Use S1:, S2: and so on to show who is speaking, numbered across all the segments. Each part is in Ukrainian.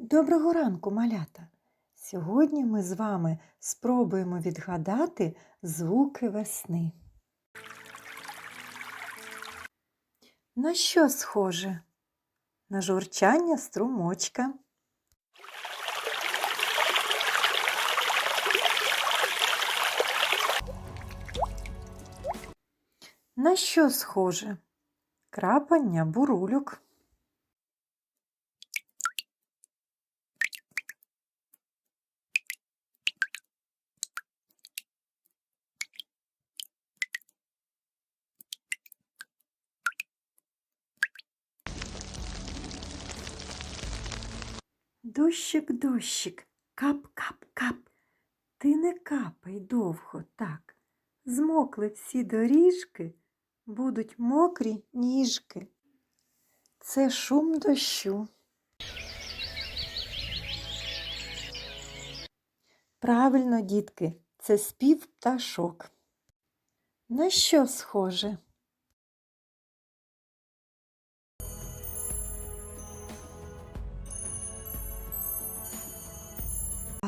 S1: Доброго ранку, малята! Сьогодні ми з вами спробуємо відгадати звуки весни. На що схоже? На журчання струмочка. На що схоже? Крапання бурульок. Дощик, дощик, кап-кап-кап. Ти не капай довго так. Змокли всі доріжки, будуть мокрі ніжки. Це шум дощу. Правильно, дітки, це спів пташок. На що схоже?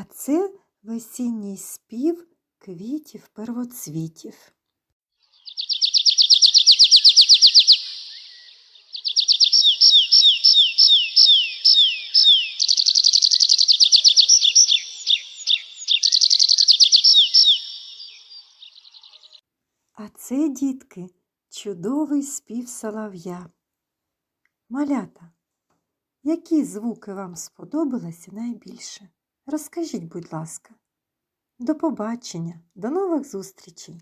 S1: А це весінній спів квітів первоцвітів. А це, дітки, чудовий спів солов'я. Малята, які звуки вам сподобалися найбільше? Розкажіть, будь ласка. До побачення, до нових зустрічей!